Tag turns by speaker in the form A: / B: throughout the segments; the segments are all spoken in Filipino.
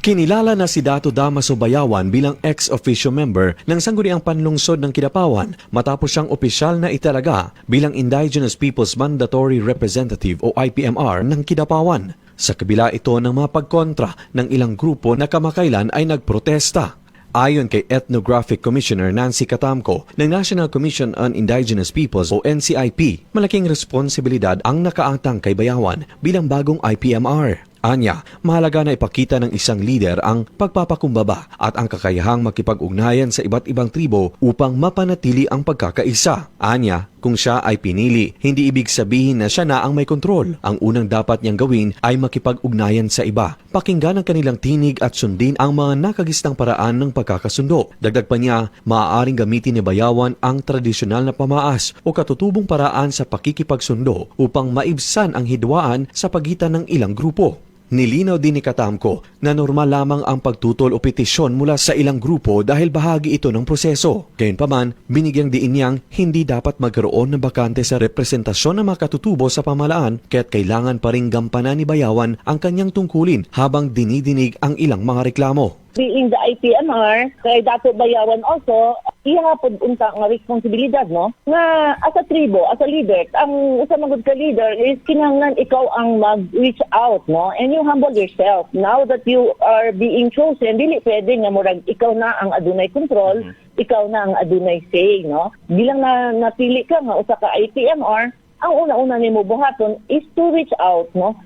A: Kinilala na si Dato Damaso Bayawan bilang ex-officio member ng Sangguniang Panlungsod ng Kidapawan matapos siyang opisyal na italaga bilang Indigenous Peoples Mandatory Representative o IPMR ng Kidapawan. Sa kabila ito ng mga pagkontra ng ilang grupo na kamakailan ay nagprotesta. Ayon kay Ethnographic Commissioner Nancy Katamko ng National Commission on Indigenous Peoples o NCIP, malaking responsibilidad ang nakaatang kay Bayawan bilang bagong IPMR. Anya, mahalaga na ipakita ng isang leader ang pagpapakumbaba at ang kakayahang makipag-ugnayan sa iba't ibang tribo upang mapanatili ang pagkakaisa. Anya, kung siya ay pinili, hindi ibig sabihin na siya na ang may kontrol. Ang unang dapat niyang gawin ay makipag-ugnayan sa iba. Pakinggan ang kanilang tinig at sundin ang mga nakagistang paraan ng pagkakasundo. Dagdag pa niya, maaaring gamitin ni Bayawan ang tradisyonal na pamaas o katutubong paraan sa pakikipagsundo upang maibsan ang hidwaan sa pagitan ng ilang grupo. Nilinaw din ni Katamko na normal lamang ang pagtutol o petisyon mula sa ilang grupo dahil bahagi ito ng proseso. Gayunpaman, binigyang diin niyang hindi dapat magkaroon ng bakante sa representasyon ng mga katutubo sa pamalaan kaya't kailangan pa rin gampanan ni Bayawan ang kanyang tungkulin habang dinidinig ang ilang mga reklamo.
B: being the IPMR, kay Dato Bayawan also, ihapon unta nga responsibilidad, no? Nga, as a tribo, as a leader, ang usa magud ka leader is kinahanglan ikaw ang mag-reach out, no? And you humble yourself. Now that you are being chosen, dili pwede nga murag ikaw na ang adunay control, ikaw na ang adunay say, no? Bilang na napili ka nga usa ka IPMR, ang una-una nimo buhaton is to reach out, no?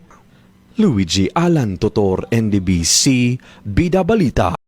A: Luigi Alan Totor, NDBC, Bida Balita.